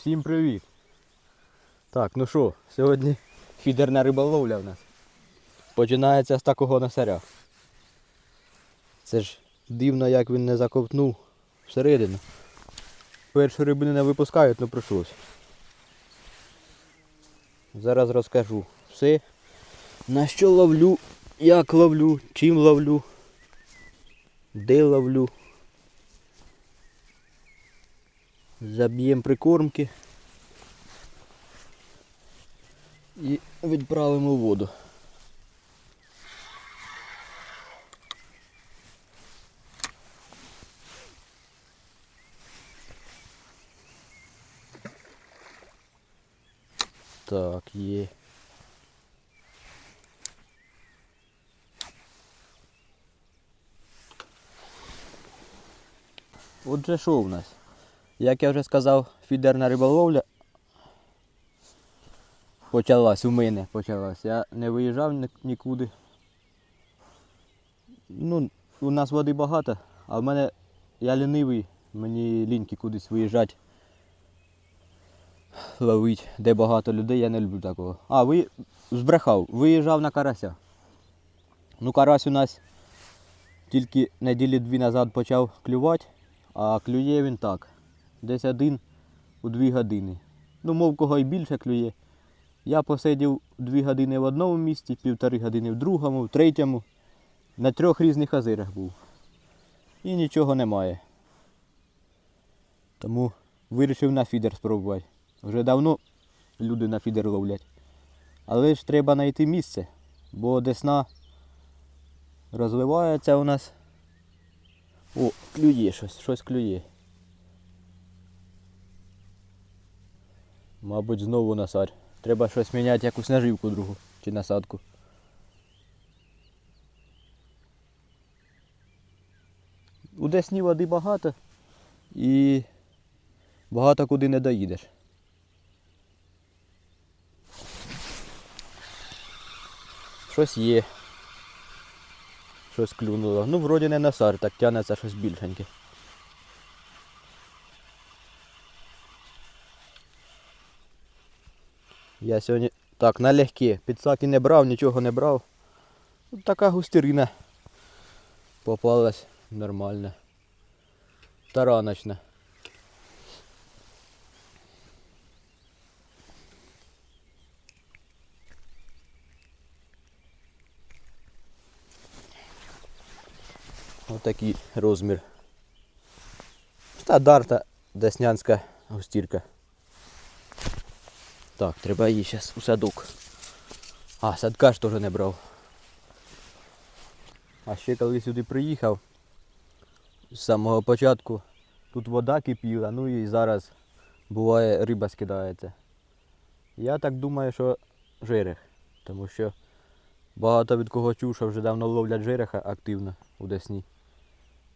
Всім привіт! Так, ну що, сьогодні фідерна риболовля в нас. Починається з такого носаря. Це ж дивно, як він не заковтнув всередину. Першу рибину не випускають, ну прийшлось. Зараз розкажу все. На що ловлю, як ловлю, чим ловлю, де ловлю. Заб'ємо прикормки і відправимо в воду. Так, є. Отже, що у нас? Як я вже сказав, фідерна риболовля почалась у мене почалась. Я не виїжджав нікуди. Ну, у нас води багато, а в мене я лінивий, мені ліньки кудись виїжджати. Ловить, де багато людей, я не люблю такого. А, ви збрехав, виїжджав на карася. Ну, карась у нас тільки неділі дві назад почав клювати, а клює він так. Десь один у дві години. Ну, мов кого і більше клює. Я посидів дві години в одному місці, півтори години в другому, в третьому. На трьох різних озерах був. І нічого немає. Тому вирішив на фідер спробувати. Вже давно люди на фідер ловлять. Але ж треба знайти місце, бо десна розливається у нас. О, клює щось, щось клює. Мабуть, знову насадь. Треба щось міняти, якусь наживку другу чи насадку. У Десні води багато і багато куди не доїдеш. Щось є. Щось клюнуло. Ну, вроді не насар, так тягнеться щось більшеньке. Я сьогодні так налегке. Підсаки не брав, нічого не брав. Така густирина попалась нормальна. Тараночна. Отакий розмір. Стандарта деснянська густірка. Так, треба її зараз у садок. А, садка ж теж не брав. А ще коли сюди приїхав, з самого початку тут вода кипіла, ну і зараз буває риба скидається. Я так думаю, що жерех, тому що багато від кого чув, що вже давно ловлять жереха активно у Десні.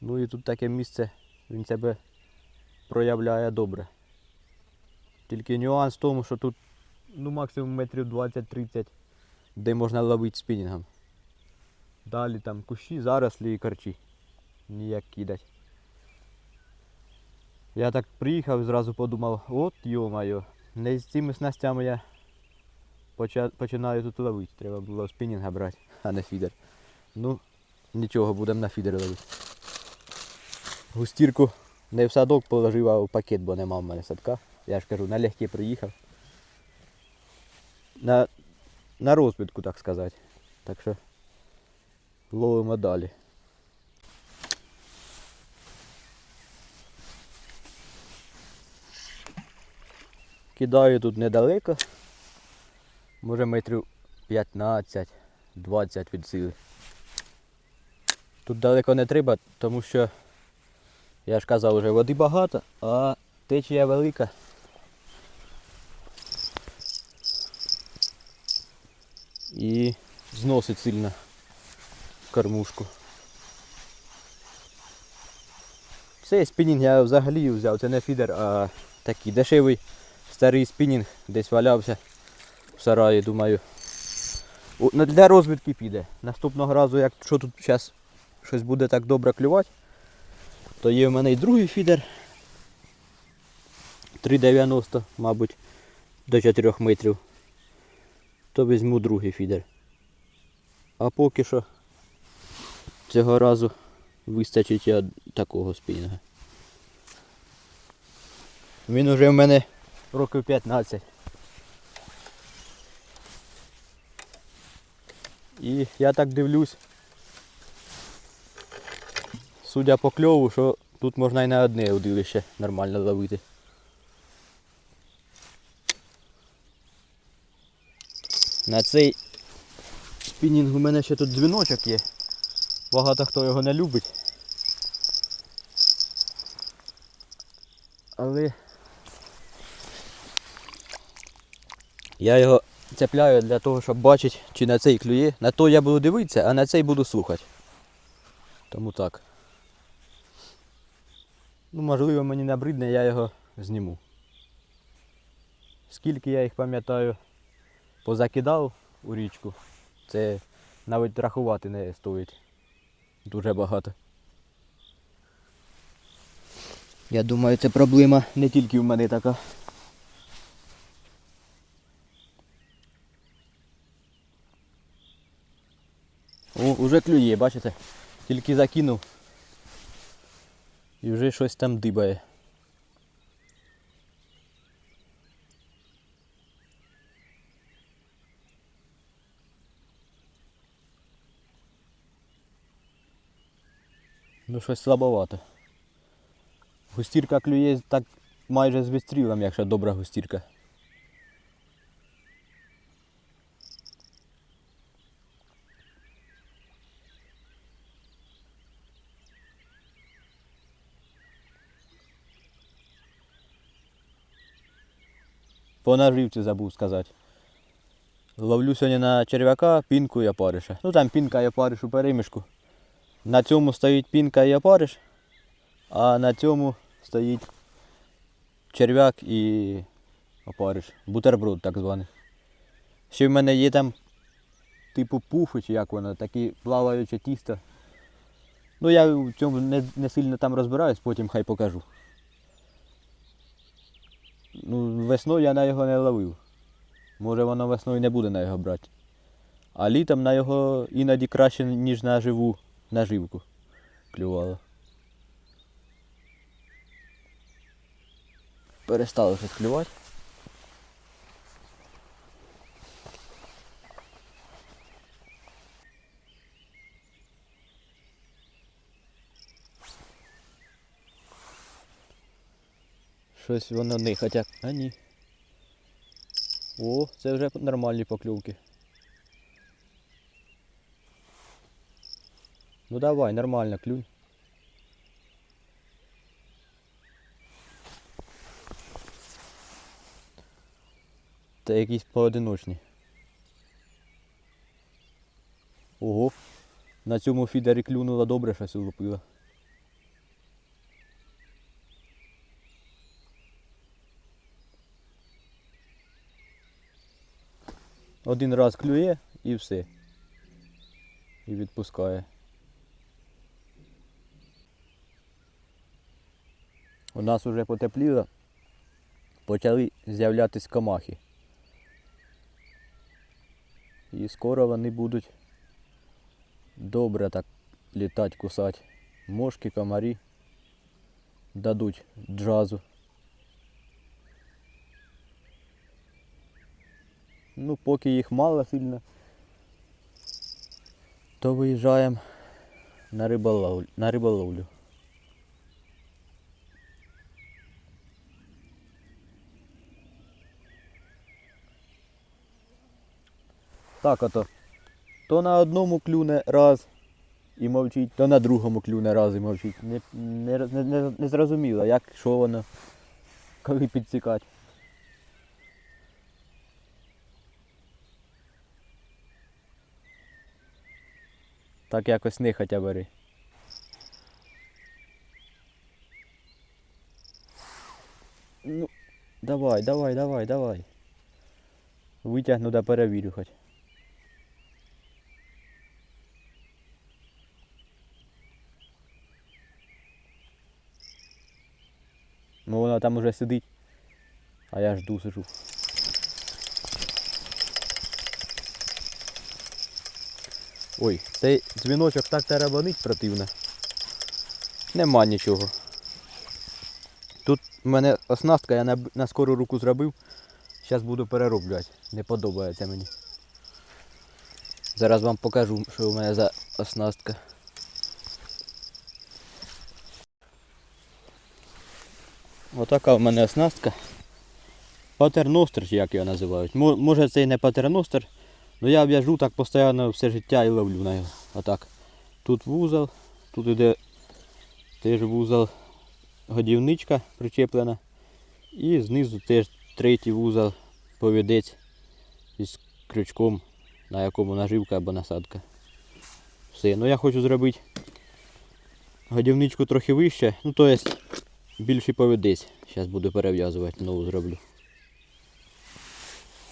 Ну і тут таке місце, він себе проявляє добре. Тільки нюанс в тому, що тут ну, максимум метрів 20-30, де можна ловити спінінгом. Далі там кущі, зарослі і корчі. Ніяк кидать. Я так приїхав і зразу подумав, от йо-моє, не з цими снастями я починаю тут ловити. Треба було спінінга брати, а не фідер. Ну, нічого, будемо на фідер ловити. Густірку не в садок положив, а в пакет, бо нема в мене садка. Я ж кажу, налегке приїхав. На, на розвідку, так сказати. Так що ловимо далі. Кидаю тут недалеко. Може метрів 15-20 від сили. Тут далеко не треба, тому що я ж казав, вже води багато, а течія велика. І зносить сильно кормушку. Цей спінінг я взагалі взяв, це не фідер, а такий дешевий старий спінінг десь валявся в сараї, думаю. Для розвідки піде. Наступного разу, якщо тут зараз щось буде так добре клювати, то є в мене і другий фідер. 3,90, мабуть, до 4 метрів, то візьму другий фідер. А поки що цього разу вистачить од- такого спінінга. Він уже в мене років 15. І я так дивлюсь, судя по кльову, що тут можна і на одне удилище нормально ловити. На цей спінінг у мене ще тут дзвіночок є. Багато хто його не любить. Але я його цепляю для того, щоб бачити, чи на цей клює. На той я буду дивитися, а на цей буду слухати. Тому так. Ну, можливо, мені набридне, я його зніму. Скільки я їх пам'ятаю, позакидав у річку, це навіть рахувати не стоїть. Дуже багато. Я думаю, це проблема не тільки в мене така. О, уже клює, бачите? Тільки закинув. І вже щось там дибає. Ну щось слабовато. Густірка клює так майже з вистрілом, якщо добра густірка. По наживці забув сказати. Ловлю сьогодні на черв'яка, пінку і опариша. Ну там пінка і опариш перемішку. На цьому стоїть пінка і опариш, а на цьому стоїть черв'як і опариш. Бутерброд так званий. Ще в мене є там типу пуфи, чи як воно, такі плаваюче тісто. Ну я в цьому не, не сильно там розбираюсь, потім хай покажу. Ну, весною я на його не ловив. Може воно весною не буде на його брати. А літом на його іноді краще, ніж на живу наживку клювало. Перестало щось клювати. Щось воно не хоча. А ні. О, це вже нормальні покльовки. Ну давай, нормально клюй. Та якісь поодиночні. Ого. На цьому фідері клюнула добре, щось улупила. Один раз клює і все. І відпускає. У нас вже потепліло, почали з'являтись комахи. І скоро вони будуть добре так літати, кусати. Мошки, комарі дадуть джазу. Ну, поки їх мало сильно, то виїжджаємо на риболовлю. Так ото. То на одному клюне раз і мовчить, то на другому клюне раз і мовчить. Не, не, не, не, зрозуміло, як, що воно, коли підсікати. Так якось нехотя бери. Ну, давай, давай, давай, давай. Витягну да перевірю хоч. Вона там уже сидить. А я жду сижу. Ой, цей дзвіночок так теребанить противно. Нема нічого. Тут в мене оснастка, я на, на скору руку зробив. Зараз буду переробляти. Не подобається мені. Зараз вам покажу, що у мене за оснастка. Отака в мене оснастка. Патерностер, як його називають. Може це і не патерностер, але я в'яжу так постійно все життя і ловлю на його. Отак. Тут вузол, тут іде теж вузол годівничка причеплена. І знизу теж третій вузол повідець із крючком, на якому наживка або насадка. Все. Ну я хочу зробити годівничку трохи вище, ну то більший повідець. Зараз буду перев'язувати, нову зроблю.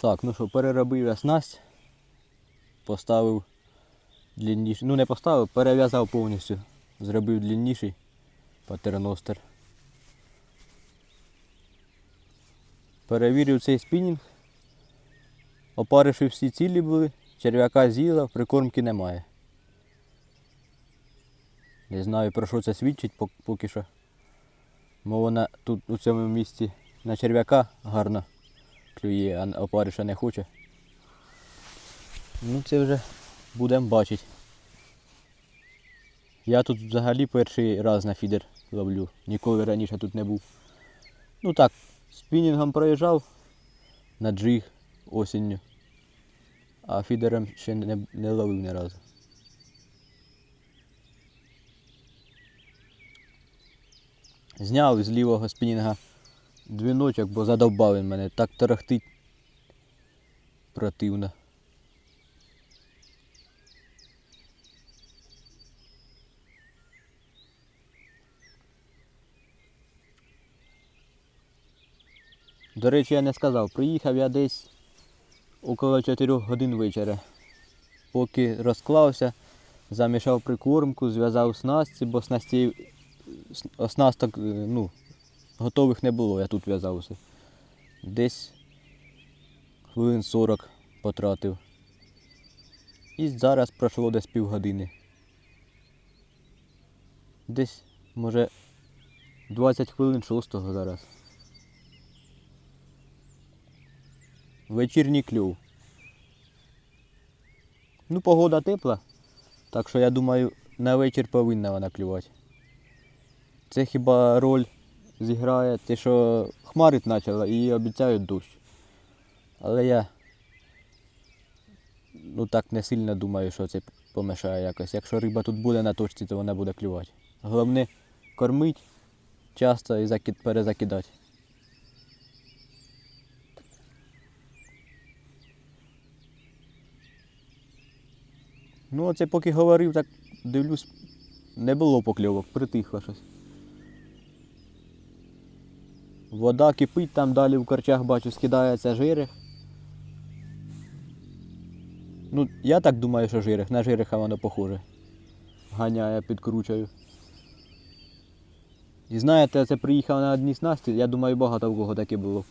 Так, ну що, переробив я снасть. Поставив длинніший. Ну не поставив, перев'язав повністю. Зробив длинніший патерностер. Перевірив цей спінінг. Опариші всі цілі були, черв'яка з'їла, прикормки немає. Не знаю про що це свідчить поки що. Бо вона тут у цьому місці на черв'яка гарно клює, а опариша не хоче. Ну це вже будемо бачити. Я тут взагалі перший раз на фідер ловлю. Ніколи раніше тут не був. Ну так, спінінгом проїжджав на джиг осінню. А фідером ще не, не ловив ні разу. Зняв з лівого спінінга двіночок, бо задовбав він мене. Так торохтить противно. До речі, я не сказав, приїхав я десь около 4 годин вечора. Поки розклався, замішав прикормку, зв'язав снасті, бо снастів, оснасток е, ну, готових не було, я тут в'язав все. Десь хвилин 40 потратив. І зараз пройшло десь півгодини. Десь, може, 20 хвилин шостого зараз. Вечірній клюв. Ну, погода тепла, так що я думаю, на вечір повинна вона клювати. Це хіба роль зіграє те, що хмарить почала і обіцяють дощ. Але я ну так не сильно думаю, що це помешає якось. Якщо риба тут буде на точці, то вона буде клювати. Головне кормить часто і закид, перезакидати. Ну, оце поки говорив, так дивлюсь, не було покльовок, притихло щось. Вода кипить, там далі в корчах бачу, скидається жирех. Ну, я так думаю, що жирех, на жиреха воно похоже. Ганяє, підкручую. І знаєте, це приїхав на одній снасті, я думаю, багато в кого таке було.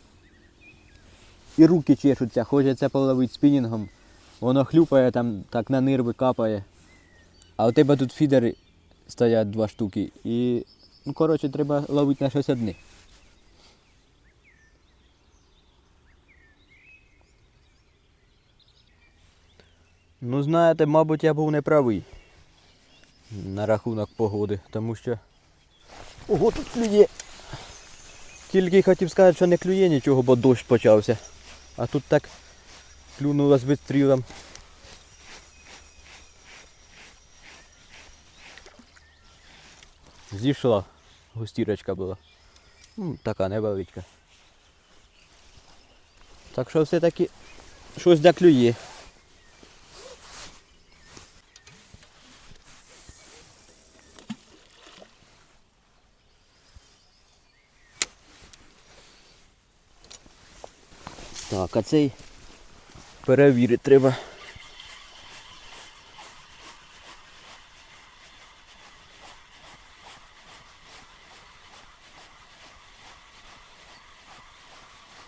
І руки чешуться, хочеться половити спінінгом. Воно хлюпає там, так на нирви капає. А у тебе тут фідери стоять два штуки. І, ну, коротше, треба ловити на щось одне. Ну, знаєте, мабуть, я був неправий на рахунок погоди, тому що. Ого, тут клює. Тільки хотів сказати, що не клює нічого, бо дощ почався. А тут так клюнуло з відстрілом. Зійшла, густірочка була. Ну, така невеличка. Так що все-таки щось да Так, цей перевірити треба.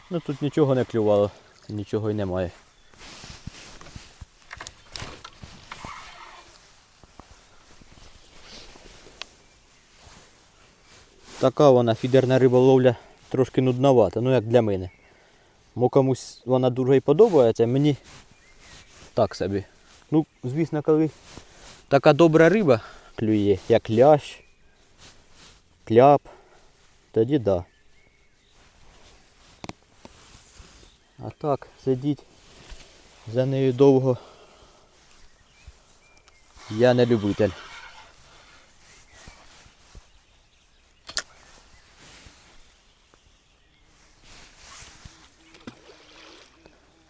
Ну тут нічого не клювало, нічого й немає. Така вона фідерна риболовля трошки нудновата, ну як для мене. Мо комусь вона дуже подобається, мені так собі. Ну, звісно, коли така добра риба клює, як лящ, кляп, тоді да. А так, сидіть за нею довго. Я не любитель.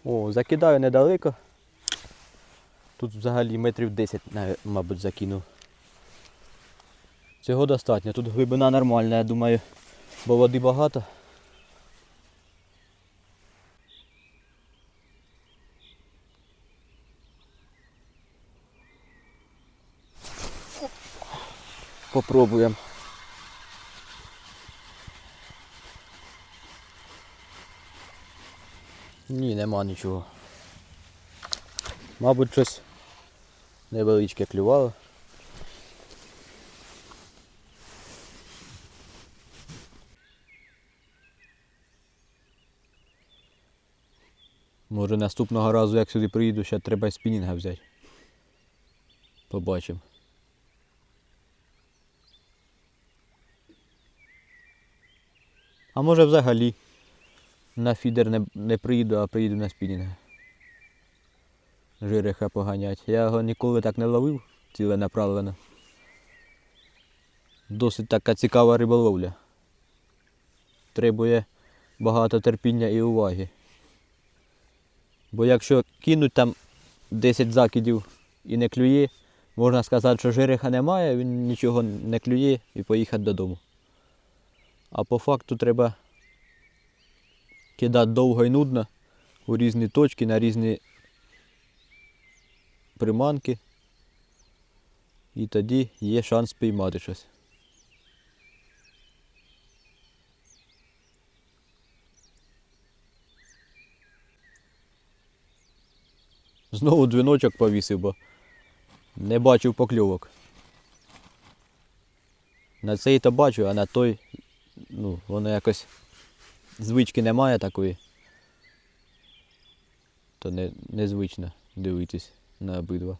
О, закидаю недалеко. Тут взагалі метрів 10, мабуть, закинув. Цього достатньо. Тут глибина нормальна, я думаю, бо води багато. Попробуємо. Ні, нема нічого. Мабуть, щось невеличке клювало. Може наступного разу, як сюди приїду, ще треба спінінга взяти. Побачимо. А може взагалі на фідер не, не приїду, а приїду на спінінг. Жириха поганять. Я його ніколи так не ловив, ціленаправлено. Досить така цікава риболовля. Требує багато терпіння і уваги. Бо якщо кинуть там 10 закидів і не клює, можна сказати, що жириха немає, він нічого не клює і поїхати додому. А по факту треба кидати довго і нудно у різні точки, на різні приманки. І тоді є шанс спіймати щось. Знову дзвіночок повісив, бо не бачив покльовок. На цей то бачу, а на той, ну, воно якось звички немає такої. То не, незвично дивитись на обидва.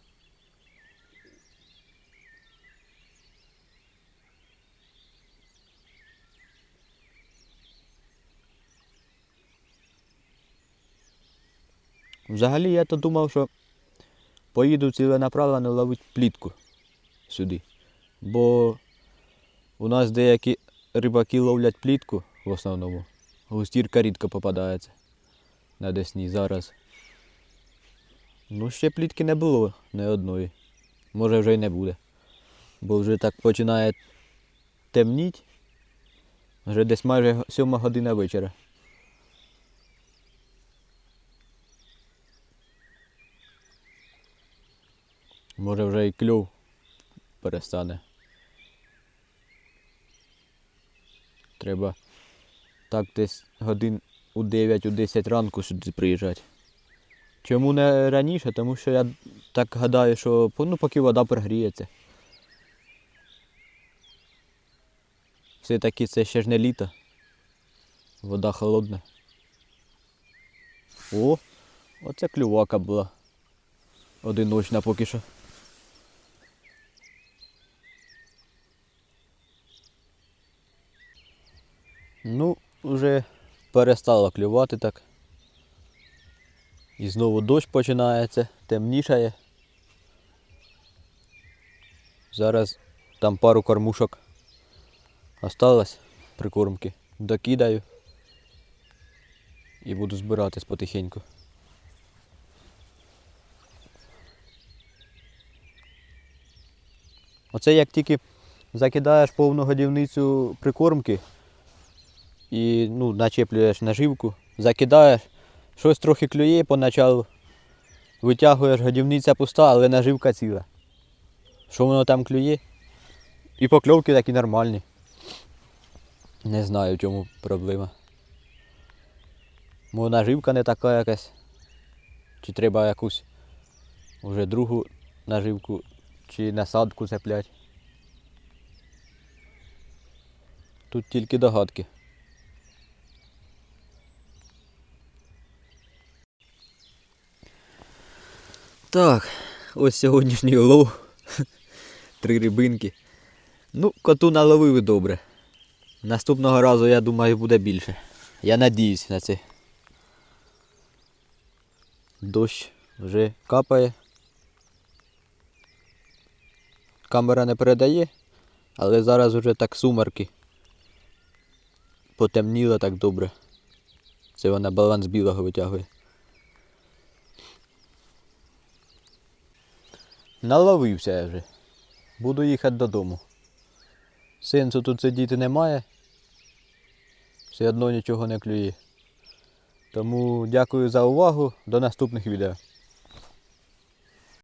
Взагалі я то думав, що поїду ціленаправленно ловити плітку сюди. Бо у нас деякі рибаки ловлять плітку в основному. Густірка рідко попадається на Десні зараз. Ну, ще плітки не було не одної. Може вже й не буде. Бо вже так починає темніть. Вже десь майже сьома година вечора. Може вже і кльов перестане. Треба так десь годин у 9 у 10 ранку сюди приїжджати. Чому не раніше? Тому що я так гадаю, що ну, поки вода прогріється. Все-таки це ще ж не літо. Вода холодна. О, оце клювака була. Одиночна поки що. Ну, вже перестало клювати так. І знову дощ починається, темнішає. Зараз там пару кормушок осталось прикормки. Докидаю і буду збиратись потихеньку. Оце як тільки закидаєш повну годівницю прикормки і ну, начеплюєш наживку, закидаєш, щось трохи клює поначалу, витягуєш годівниця пуста, але наживка ціла. Що воно там клює? І покльовки такі нормальні. Не знаю, в чому проблема. Може наживка не така якась. Чи треба якусь вже другу наживку чи насадку цеплять. Тут тільки догадки. Так, ось сьогоднішній улов. Три рибинки. Ну, коту наловив добре. Наступного разу, я думаю, буде більше. Я надіюсь на це. Дощ вже капає. Камера не передає, але зараз вже так сумерки. Потемніло так добре. Це вона баланс білого витягує. Наловився я вже. Буду їхати додому. Сенсу тут сидіти немає. Все одно нічого не клює. Тому дякую за увагу. До наступних відео.